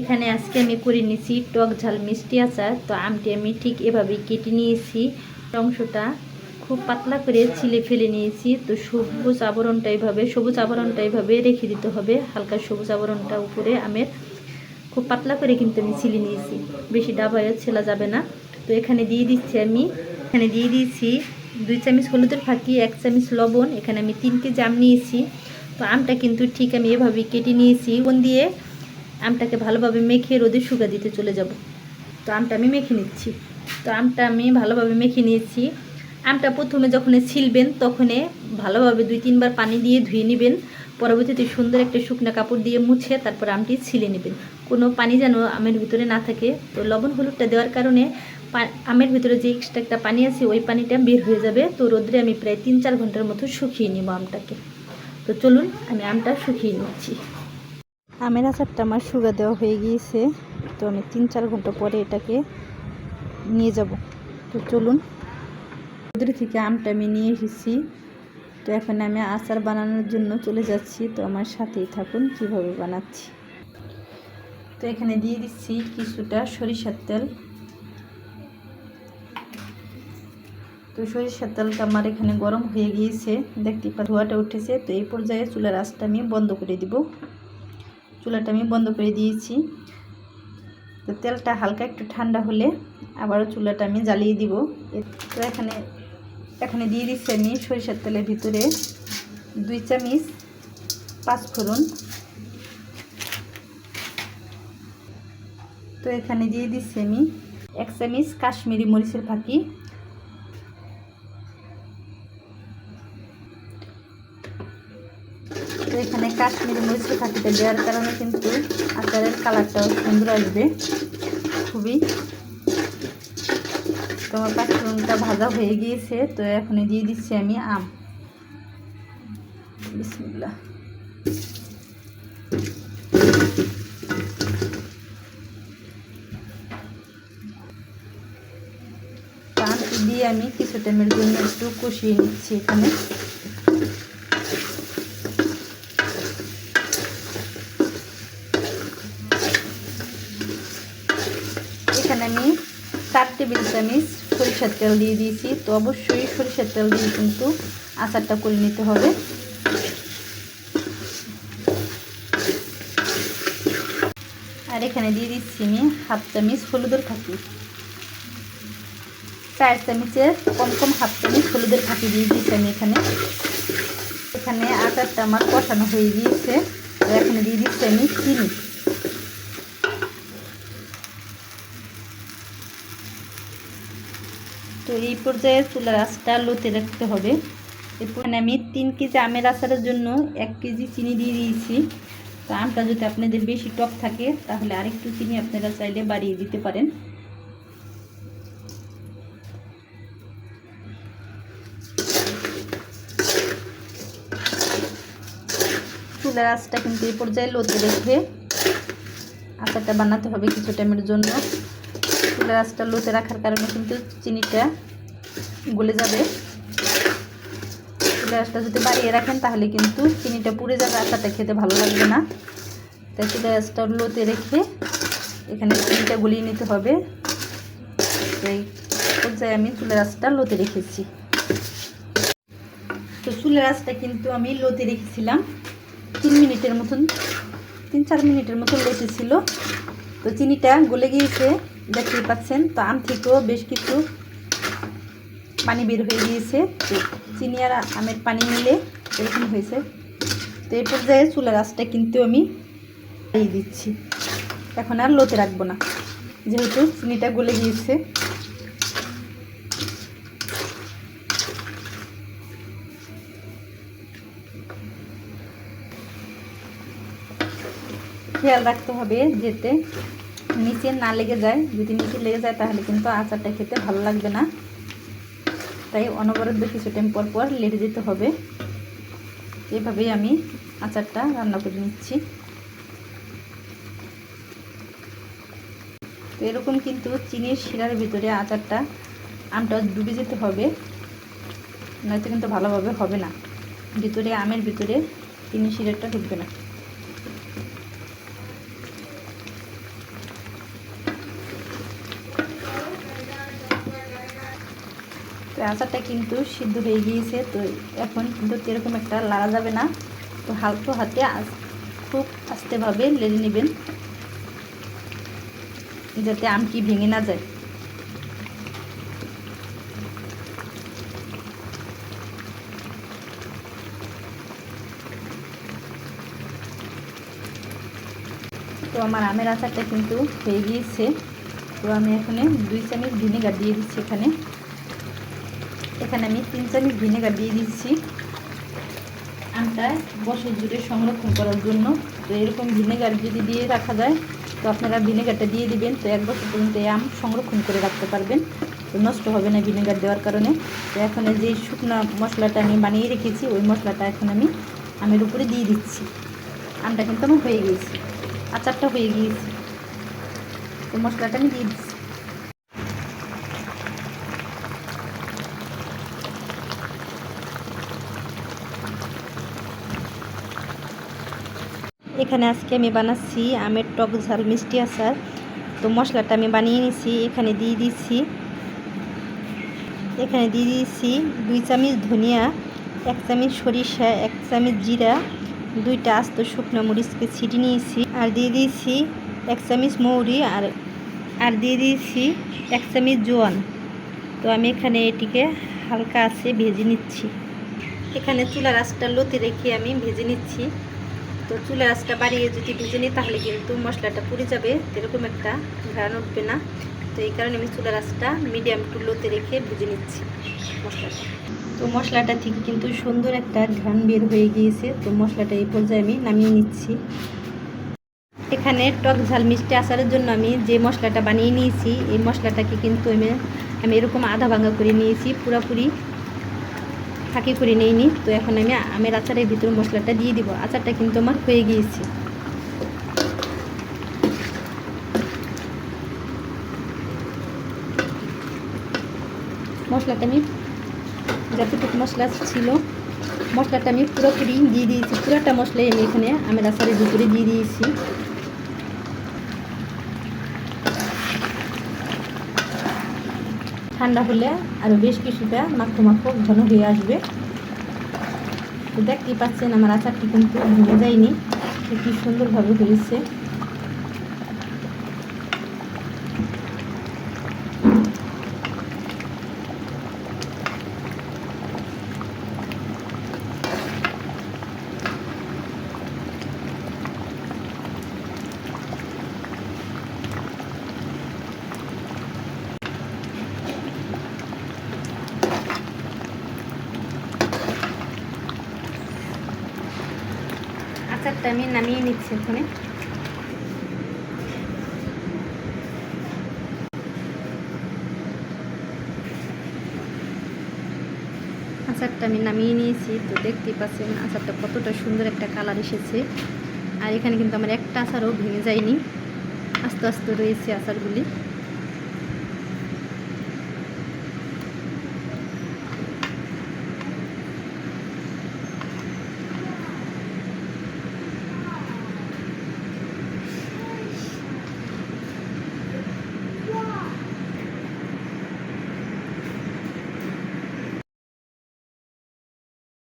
এখানে আজকে আমি করে নিয়েছি টক ঝাল মিষ্টি আচার। তো আমটি আমি ঠিক এভাবেই কেটে নিয়েছি। অংশটা খুব পাতলা করে ছিলে ফেলে নিয়েছি। তো সবুজ আবরণটা এইভাবে সবুজ আবরণটা এইভাবে রেখে দিতে হবে। হালকা সবুজ আবরণটা উপরে আমের। খুব পাতলা করে কিন্তু আমি ছিলে নিয়েছি। বেশি ডাবায় ছেলা যাবে না। তো এখানে দিয়ে দিচ্ছি আমি, এখানে দিয়ে দিয়েছি দুই চামচ হলুদের ফাঁকি, এক চামচ লবণ। এখানে আমি তিন কেজি আম নিয়েছি। তো আমটা কিন্তু ঠিক আমি এভাবেই কেটে নিয়েছি। কোন দিয়ে আমটাকে ভালোভাবে মেখে রোদে শুকা দিতে চলে যাব। তো আমটা আমি মেখে নিচ্ছি। তো আমটা আমি ভালোভাবে মেখে নিয়েছি। আমটা প্রথমে যখন ছিলবেন তখনই ভালোভাবে দুই তিনবার পানি দিয়ে ধুয়ে নেবেন। পরবর্তীতে সুন্দর একটা শুকনো কাপড় দিয়ে মুছে তারপর আমটি ছিলে নেবেন। কোনো পানি যেন আমের ভিতরে না থাকে। তো লবণ হলুদটা দেওয়ার কারণে আমের ভিতরে যে এক্সট্রা একটা পানি আছে, ওই পানিটা বের হয়ে যাবে। তো রোদ্রে আমি প্রায় তিন চার ঘণ্টার মতো শুকিয়ে নেব আমটাকে। তো চলুন, আমি আমটা শুকিয়ে নিচ্ছি। আমের আচারটা আমার সুগার দেওয়া হয়ে গিয়েছে। তো আমি তিন চার ঘণ্টা পরে এটাকে নিয়ে যাব। তো চলুন। রোদ্রে থেকে আমটা আমি নিয়ে এসেছি। তো এখন আমি আচার বানানোর জন্য চলে যাচ্ছি। তো আমার সাথেই থাকুন, কীভাবে বানাচ্ছি। তো এখানে দিয়ে দিচ্ছি কিছুটা সরিষার তেল। তো সরিষার তেলটা আমার এখানে গরম হয়ে গিয়েছে। দেখতে পা ধোয়াটা উঠেছে। তো এই পর্যায়ে চুলার আঁচটা আমি বন্ধ করে দিব। চুলাটা আমি বন্ধ করে দিয়েছি। তো তেলটা হালকা একটু ঠান্ডা হলে আবারও চুলাটা আমি জ্বালিয়ে দিব। তো এখানে এখানে দিয়ে দিচ্ছি আমি সরিষার তেলের ভিতরে দুই চামচ পাঁচফোড়ন তো এখানে দিয়ে দিচ্ছি আমি এক চামিচ কাশ্মীরি মরিচের ফাঁকি। তো এখানে কাশ্মীরি মরিচের ফাঁকিটা দেওয়ার কারণে কিন্তু আচারের কালারটাও সুন্দর আসবে। খুবই। তোমার পাঁচফোড়নটা ভাজা হয়ে গিয়েছে, তো এখন দিয়ে দিচ্ছি আমি আম দিয়ে আমি কিছু টাইমের জন্য একটু কষিয়ে নিচ্ছি এখানে। এখানে আমি চার টেবিল চামচ সরিষার তেল দিয়ে দিয়েছি। তো অবশ্যই সরিষার তেল দিয়ে কিন্তু আচারটা করে নিতে হবে। আর এখানে দিয়ে দিচ্ছি আমি হাফ চামচ হলুদের ফাঁকি। চার চামচের কম কম হাফ চামচ হলুদের ফাঁকি দিয়ে দিয়েছি আমি এখানে। এখানে আচারটা আমার কষানো হয়ে গিয়েছে। এখানে দিয়ে দিচ্ছি আমি চিনি। তো এই পর্যায়ে চুলার আঁচটা লোতে রাখতে হবে। এরপরে আমি তিন কেজি আমের আচারের জন্য এক কেজি চিনি দিয়ে দিয়েছি। তো আমটা যদি আপনাদের বেশি টক থাকে, তাহলে আরেকটু চিনি আপনারা চাইলে বাড়িয়ে দিতে পারেন। চুলার আঁচটা কিন্তু এই পর্যায়ে লোতে রেখে আচারটা বানাতে হবে কিছু টাইমের জন্য। চুলার লোতে রাখার কারণে কিন্তু চিনিটা গলে যাবে। আঁচটা যদি বাড়িয়ে রাখেন তাহলে কিন্তু চিনিটা পুড়ে যাবে আচারটা খেতে ভালো লাগবে না। তাই চুলার আঁচটা লোতে রেখে এখানে চিনিটা গলিয়ে নিতে হবে। এই পর্যায়ে আমি চুলের আঁচটা লোতে রেখেছি। তো চুলের আঁচটা কিন্তু আমি লোতে রেখেছিলাম। তিন মিনিটের মতন, তিন চার মিনিটের মতন লোতে ছিল। তো চিনিটা গলে গিয়েছে। দেখতেই পাচ্ছেন। তো আম থেকেও বেশ কিছু পানি বের হয়ে গিয়েছে। তো চিনি আর আমের পানি মিলে এরকম হয়েছে। তো এই পর্যায়ে চুলার আঁচটা কিন্তু আমি এই দিচ্ছি। এখন আর লোতে রাখব না। যেহেতু চিনিটা গলে গিয়েছে। খেয়াল রাখতে হবে যেতে। নিচে না লেগে যায়। যদি নিচে লেগে যায়, তাহলে কিন্তু আচারটা খেতে ভালো লাগবে না। তাই অনবরত কিছু টাইম পর পর লেটে দিতে হবে। এভাবেই আমি আচারটা রান্না করে নিচ্ছি। তো এরকম কিন্তু চিনির শিরার ভিতরে আচারটা আমটা ডুবে যেতে হবে। নয়তো কিন্তু ভালোভাবে হবে না। ভিতরে, আমের ভিতরে চিনি শিরাটা ঢুকবে না। আচারটা কিন্তু সিদ্ধ হয়ে গিয়েছে, তো এখন কিন্তু এরকম একটা লাড়া যাবে না। তো হালকা হাতে খুব আস্তেভাবে লেড়ে নেবেন, যাতে আমটি ভেঙে না যায়। তো আমার আমের আচারটা কিন্তু হয়ে গিয়েছে। তো আমি এখানে দুই চামচ ভিনেগার দিয়ে দিচ্ছি এখানে। এখানে আমি তিন চামচ ভিনেগার দিয়ে দিচ্ছি। আমটা বছর জুড়ে সংরক্ষণ করার জন্য। তো এরকম ভিনেগার যদি দিয়ে রাখা যায়, তো আপনারা ভিনেগারটা দিয়ে দিবেন। তো এক বছর পর্যন্ত এই আম সংরক্ষণ করে রাখতে পারবেন। তো নষ্ট হবে না ভিনেগার দেওয়ার কারণে। তো এখন যে শুকনো মশলাটা আমি বানিয়ে রেখেছি, ওই মশলাটা এখন আমি আমের উপরে দিয়ে দিচ্ছি। আমটা কিন্তু আমার হয়ে গিয়েছে আচারটা হয়ে গিয়েছে। তো মশলাটা আমি দিয়ে দিচ্ছি। এখানে আজকে আমি বানাচ্ছি আমের টক ঝাল, মিষ্টি আচার। তো মশলাটা আমি বানিয়ে নিছি, এখানে দিয়ে দিচ্ছি। এখানে দিয়ে দিয়েছি দুই চামচ ধনিয়া, এক চামচ সরিষা, এক চামচ জিরা, দুইটা আস্ত শুকনো মরিচকে ছিটি নিয়েছি। আর দিয়ে দিয়েছি এক চামচ মৌরি আর আর দিয়ে দিয়েছি এক চামচ জোয়ান। তো আমি এখানে এটিকে হালকা আছে ভেজে নিচ্ছি। এখানে চুলার আঁচটা লতি রেখে আমি ভেজে নিচ্ছি। তো চুলার আঁচটা বাড়িয়ে যদি ভেজে নিই, তাহলে কিন্তু মশলাটা পুড়ে যাবে। এরকম একটা ঘ্রাণ উঠবে না। তো এই কারণে আমি চুলার আঁচটা মিডিয়াম টু লোতে রেখে ভেজে নিচ্ছি মশলাটা। তো মশলাটা থেকে কিন্তু সুন্দর একটা ঘ্রাণ বের হয়ে গিয়েছে। তো মশলাটা এই পর্যায়ে আমি নামিয়ে নিচ্ছি। এখানে টক ঝাল মিষ্টি আচারের জন্য আমি যে মশলাটা বানিয়ে নিয়েছি, এই মশলাটাকে কিন্তু আমি আমি এরকম আধা ভাঙা করে নিয়েছি, পুরোপুরি ফাঁকি করে নিইনি। তো এখন আমি আমের আচারের ভিতর মশলাটা দিয়ে দিব। আচারটা কিন্তু আমার হয়ে গিয়েছে। মশলাটা আমি যতটুকু মশলা ছিল, মশলাটা আমি পুরোপুরি দিয়ে দিয়েছি। পুরোটা মশলাই আমি এখানে আমের আচারের ভিতরে দিয়ে দিয়েছি। ঠান্ডা হলে আরও বেশ কিছুটা মাখো মাখো ঘন হয়ে আসবে। তো দেখতেই পাচ্ছেন, আমার আচারটি কিন্তু ভেঙে যায়নি কি সুন্দরভাবে হয়েছে। আচারটা আমি নামিয়ে নিচ্ছি এখানে আচারটা আমি নামিয়ে নিয়েছি, তো দেখতেই পাচ্ছেন আচারটা কতটা সুন্দর একটা কালার এসেছে। আর এখানে কিন্তু আমার একটা আচারও ভেঙে যায়নি। আস্তে আস্তে রয়েছে আচারগুলি।